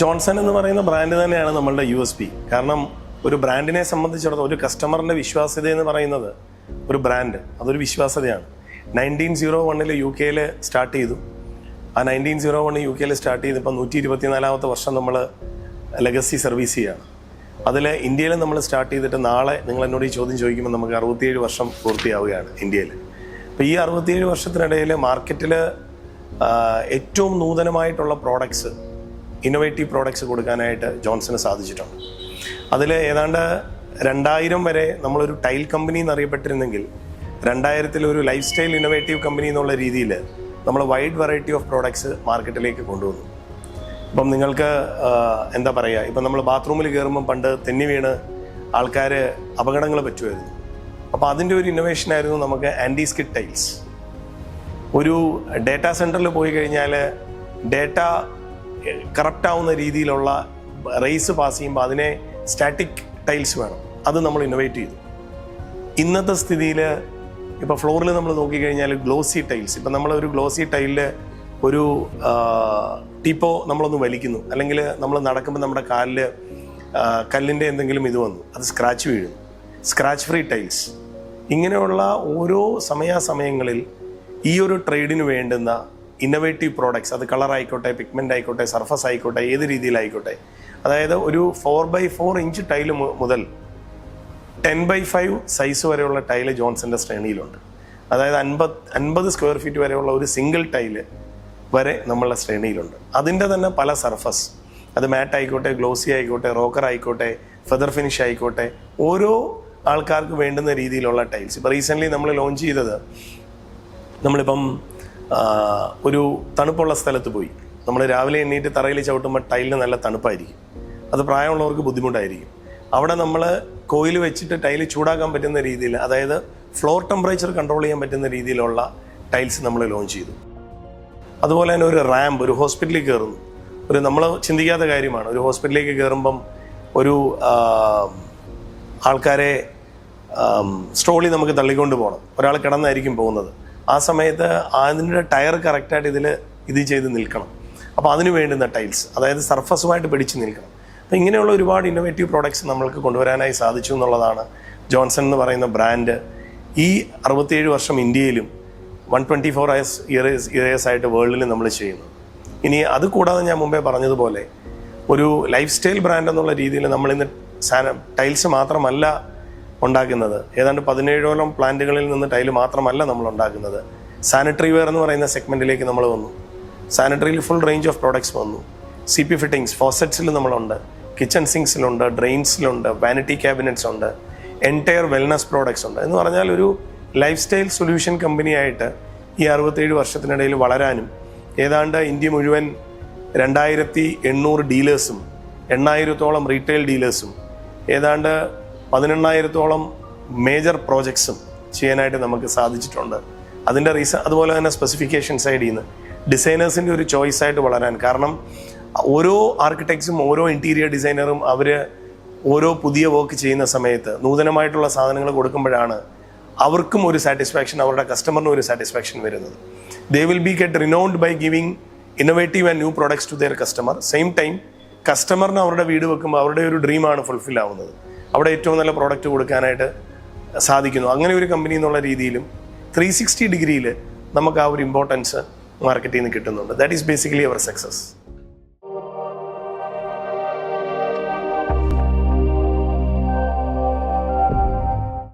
Johnson എന്ന് പറയുന്ന brand തന്നെയാണ് നമ്മളുടെ യു എസ് പി കാരണം ഒരു ബ്രാൻഡിനെ സംബന്ധിച്ചിടത്തോളം ഒരു കസ്റ്റമറിന്റെ വിശ്വാസ്യത എന്ന് പറയുന്നത് ഒരു ബ്രാൻഡ് അതൊരു വിശ്വാസ്യതയാണ്. നയന്റീൻ സീറോ വണ്ണിൽ യു കെയിൽ സ്റ്റാർട്ട് ചെയ്തു. ആ നയന്റീൻ സീറോ വണ്ണിൽ യു കെയിൽ സ്റ്റാർട്ട് ചെയ്ത് ഇപ്പം നൂറ്റി ഇരുപത്തിനാലാമത്തെ വർഷം നമ്മൾ ലെഗസി സർവീസ് ചെയ്യുകയാണ് അതിൽ ഇന്ത്യയിൽ നമ്മൾ സ്റ്റാർട്ട് ചെയ്തിട്ട് നാളെ നിങ്ങൾ എന്നോട് ഈ ചോദ്യം ചോദിക്കുമ്പോൾ നമുക്ക് അറുപത്തിയേഴ് വർഷം പൂർത്തിയാവുകയാണ് ഇന്ത്യയിൽ അപ്പോൾ ഈ അറുപത്തിയേഴ് വർഷത്തിനിടയിൽ മാർക്കറ്റിൽ ഏറ്റവും നൂതനമായിട്ടുള്ള പ്രോഡക്ട്സ് ഇന്നോവേറ്റീവ് പ്രോഡക്ട്സ് കൊടുക്കാനായിട്ട് ജോൺസന് സാധിച്ചിട്ടുണ്ട്. അതിൽ ഏതാണ്ട് രണ്ടായിരം വരെ നമ്മളൊരു ടൈൽ കമ്പനി എന്നറിയപ്പെട്ടിരുന്നെങ്കിൽ രണ്ടായിരത്തിൽ ഒരു ലൈഫ് സ്റ്റൈൽ ഇന്നോവേറ്റീവ് കമ്പനി എന്നുള്ള രീതിയിൽ നമ്മൾ വൈഡ് വെറൈറ്റി ഓഫ് പ്രോഡക്ട്സ് മാർക്കറ്റിലേക്ക് കൊണ്ടുവന്നു. ഇപ്പം നിങ്ങൾക്ക് എന്താ പറയുക ഇപ്പം നമ്മൾ ബാത്റൂമിൽ കയറുമ്പം പണ്ട് തെന്നി വീണ് ആൾക്കാർ അപകടങ്ങൾ പറ്റുമായിരുന്നു. അപ്പോൾ അതിന്റെ ഒരു ഇന്നോവേഷൻ ആയിരുന്നു നമുക്ക് ആന്റി സ്കിഡ് ടൈൽസ് ഒരു ഡേറ്റാ സെന്ററിൽ പോയി കഴിഞ്ഞാൽ ഡേറ്റ കറക്റ്റ് ആവുന്ന രീതിയിലുള്ള റേസ് പാസ് ചെയ്യുമ്പോൾ അതിനെ സ്റ്റാറ്റിക് ടൈൽസ് വേണം. അത് നമ്മൾ ഇന്നോവേറ്റ് ചെയ്തു. ഇന്നത്തെ സ്ഥിതിയിൽ ഇപ്പോൾ ഫ്ലോറിൽ നമ്മൾ നോക്കിക്കഴിഞ്ഞാൽ ഗ്ലോസി ടൈൽസ്. ഇപ്പം നമ്മൾ ഒരു ഗ്ലോസി ടൈലിൽ ഒരു ടീപ്പോ നമ്മളൊന്ന് വലിക്കുന്നു. അല്ലെങ്കിൽ നമ്മൾ നടക്കുമ്പോൾ നമ്മുടെ കാലിൽ കല്ലിന്റെ എന്തെങ്കിലും ഇത് വന്നു. അത് സ്ക്രാച്ച് വീഴുന്നു. Scratch free tiles. ഇങ്ങനെയുള്ള ഓരോ സമയാസമയങ്ങളിൽ ഈ ഒരു ട്രേഡിന് വേണ്ടുന്ന ഇന്നോവേറ്റീവ് പ്രോഡക്ട്സ് അത് കളർ ആയിക്കോട്ടെ പിഗ്മെന്റ് ആയിക്കോട്ടെ സർഫസ് ആയിക്കോട്ടെ ഏത് രീതിയിലായിക്കോട്ടെ. അതായത് ഒരു four by four inch tile മുതൽ ടെൻ ബൈ ഫൈവ് സൈസ് വരെയുള്ള ടൈൽ ജോൺസന്റെ ശ്രേണിയിലുണ്ട്. അതായത് അൻപത് അൻപത് സ്ക്വയർ ഫീറ്റ് വരെയുള്ള ഒരു സിംഗിൾ ടൈൽ വരെ നമ്മളുടെ ശ്രേണിയിലുണ്ട്. അതിന്റെ തന്നെ പല സർഫസ് അത് മാറ്റ് ആയിക്കോട്ടെ ഗ്ലോസി ആയിക്കോട്ടെ റോക്കർ ആയിക്കോട്ടെ ഫെദർ ഫിനിഷ് ആയിക്കോട്ടെ ഓരോ ആൾക്കാർക്ക് വേണ്ടുന്ന രീതിയിലുള്ള ടൈൽസ് ഇപ്പോൾ റീസെന്റ്ലി നമ്മൾ ലോഞ്ച് ചെയ്തത് നമ്മളിപ്പം ഒരു തണുപ്പുള്ള സ്ഥലത്ത് പോയി. നമ്മൾ രാവിലെ എണ്ണീറ്റ് തറയിൽ ചവിട്ടുമ്പോൾ ടൈലിന് നല്ല തണുപ്പായിരിക്കും. അത് പ്രായമുള്ളവർക്ക് ബുദ്ധിമുട്ടായിരിക്കും. അവിടെ നമ്മൾ കോയിൽ വെച്ചിട്ട് ടൈൽ ചൂടാക്കാൻ പറ്റുന്ന രീതിയിൽ അതായത് ഫ്ലോർ ടെമ്പറേച്ചർ കൺട്രോൾ ചെയ്യാൻ പറ്റുന്ന രീതിയിലുള്ള ടൈൽസ് നമ്മൾ ലോഞ്ച് ചെയ്തു. അതുപോലെ തന്നെ ഒരു റാമ്പ് ഒരു ഹോസ്പിറ്റലിൽ കയറുന്നു ഒരു നമ്മൾ ചിന്തിക്കാത്ത കാര്യമാണ്. ഒരു ഹോസ്പിറ്റലിലേക്ക് കയറുമ്പം ഒരു ആൾക്കാരെ സ്ട്രോളി നമുക്ക് തള്ളിക്കൊണ്ട് പോകണം. ഒരാൾ കിടന്നായിരിക്കും പോകുന്നത്. ആ സമയത്ത് അതിന്റെ ടയർ കറക്റ്റായിട്ട് ഇതിൽ ഇത് ചെയ്ത് നിൽക്കണം. അപ്പോൾ അതിന് വേണ്ടുന്ന ടൈൽസ് അതായത് സർഫസുമായിട്ട് പിടിച്ച് നിൽക്കണം. അപ്പോൾ ഇങ്ങനെയുള്ള ഒരുപാട് ഇന്നോവേറ്റീവ് പ്രോഡക്ട്സ് നമ്മൾക്ക് കൊണ്ടുവരാനായി സാധിച്ചു എന്നുള്ളതാണ് ജോൺസൺ എന്ന് പറയുന്ന ബ്രാൻഡ് ഈ അറുപത്തിയേഴ് വർഷം ഇന്ത്യയിലും one twenty four years years years ആയിട്ട് വേൾഡിൽ നമ്മൾ ചെയ്യുന്നു. ഇനി അത് കൂടാതെ ഞാൻ മുമ്പേ പറഞ്ഞതുപോലെ ഒരു ലൈഫ് സ്റ്റൈൽ ബ്രാൻഡ് എന്നുള്ള രീതിയിൽ നമ്മൾ ഇന്ന് ടൈൽസ് മാത്രമല്ല ഉണ്ടാക്കുന്നത്. ഏതാണ്ട് പതിനേഴോളം പ്ലാന്റുകളിൽ നിന്ന് ടൈൽ മാത്രമല്ല നമ്മൾ ഉണ്ടാക്കുന്നത്. സാനിറ്ററി വെയർ എന്ന് പറയുന്ന സെഗ്മെന്റിലേക്ക് നമ്മൾ വന്നു. സാനിറ്ററിയിൽ ഫുൾ റേഞ്ച് ഓഫ് പ്രോഡക്ട്സ് വന്നു. സി പി ഫിറ്റിംഗ്സ് ഫോസറ്റ്സിൽ നമ്മളുണ്ട്. കിച്ചൺ സിങ്സിലുണ്ട് ഡ്രെയിൻസിലുണ്ട് വാനിറ്റി ക്യാബിനറ്റ്സ് ഉണ്ട് എന്റയർ വെൽനസ് പ്രോഡക്ട്സ് ഉണ്ട്. എന്ന് പറഞ്ഞാൽ ഒരു ലൈഫ് സ്റ്റൈൽ സൊല്യൂഷൻ കമ്പനിയായിട്ട് ഈ അറുപത്തേഴ് വർഷത്തിനിടയിൽ വളരാനും ഏതാണ്ട് ഇന്ത്യ മുഴുവൻ രണ്ടായിരത്തി എണ്ണൂറ് ഡീലേഴ്സും എണ്ണായിരത്തോളം റീറ്റെയിൽ ഡീലേഴ്സും ഏതാണ്ട് പതിനെണ്ണായിരത്തോളം മേജർ പ്രോജക്ട്സും ചെയ്യാനായിട്ട് നമുക്ക് സാധിച്ചിട്ടുണ്ട്. അതിന്റെ റീസൺ അതുപോലെ തന്നെ സ്പെസിഫിക്കേഷൻ സൈഡിൽ നിന്ന് ഡിസൈനേഴ്സിന്റെ ഒരു ചോയ്സ് ആയിട്ട് വളരാൻ. കാരണം ഓരോ ആർക്കിടെക്ട്സും ഓരോ ഇന്റീരിയർ ഡിസൈനറും അവർ ഓരോ പുതിയ വർക്ക് ചെയ്യുന്ന സമയത്ത് നൂതനമായിട്ടുള്ള സാധനങ്ങൾ കൊടുക്കുമ്പോഴാണ് അവർക്കും ഒരു സാറ്റിസ്ഫാക്ഷൻ അവരുടെ കസ്റ്റമറിനും ഒരു സാറ്റിസ്ഫാക്ഷൻ വരുന്നത്. They will be get renowned by giving innovative and new products to their customer same time കസ്റ്റമറിന് അവരുടെ വീട് വെക്കുമ്പോൾ അവരുടെ ഒരു ഡ്രീമാണ് ഫുൾഫിൽ ആവുന്നത്. അവിടെ ഏറ്റവും നല്ല പ്രോഡക്റ്റ് കൊടുക്കാനായിട്ട് സാധിക്കുന്നു. അങ്ങനെ ഒരു കമ്പനി എന്നുള്ള രീതിയിലും ത്രീ സിക്സ്റ്റി ഡിഗ്രിയിൽ നമുക്ക് ആ ഒരു ഇമ്പോർട്ടൻസ് മാർക്കറ്റിൽ നിന്ന് കിട്ടുന്നുണ്ട്. That is basically our success